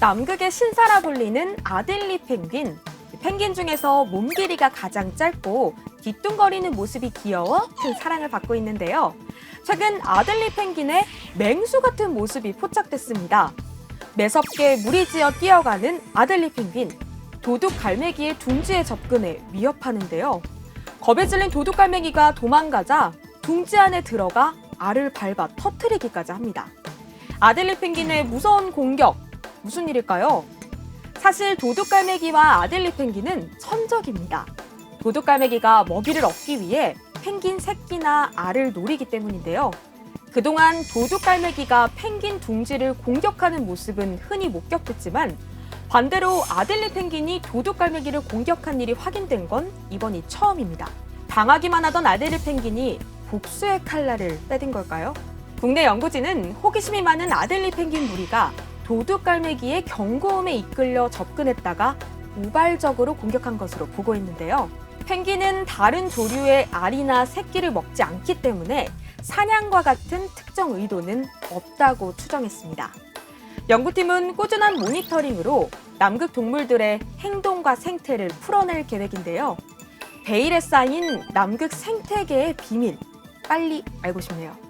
남극의 신사라 불리는 아델리 펭귄. 펭귄 중에서 몸 길이가 가장 짧고 뒤뚱거리는 모습이 귀여워 큰 사랑을 받고 있는데요. 최근 아델리 펭귄의 맹수 같은 모습이 포착됐습니다. 매섭게 무리지어 뛰어가는 아델리 펭귄. 도둑 갈매기의 둥지에 접근해 위협하는데요. 겁에 질린 도둑 갈매기가 도망가자 둥지 안에 들어가 알을 밟아 터트리기까지 합니다. 아델리 펭귄의 무서운 공격, 무슨 일일까요? 사실 도둑갈매기와 아델리 펭귄은 천적입니다. 도둑갈매기가 먹이를 얻기 위해 펭귄 새끼나 알을 노리기 때문인데요. 그동안 도둑갈매기가 펭귄 둥지를 공격하는 모습은 흔히 목격됐지만 반대로 아델리 펭귄이 도둑갈매기를 공격한 일이 확인된 건 이번이 처음입니다. 당하기만 하던 아델리 펭귄이 복수의 칼날을 빼든 걸까요? 국내 연구진은 호기심이 많은 아델리 펭귄 무리가 도둑갈매기의 경고음에 이끌려 접근했다가 우발적으로 공격한 것으로 보고 있는데요. 펭귄은 다른 조류의 알이나 새끼를 먹지 않기 때문에 사냥과 같은 특정 의도는 없다고 추정했습니다. 연구팀은 꾸준한 모니터링으로 남극 동물들의 행동과 생태를 풀어낼 계획인데요. 베일에 쌓인 남극 생태계의 비밀, 빨리 알고 싶네요.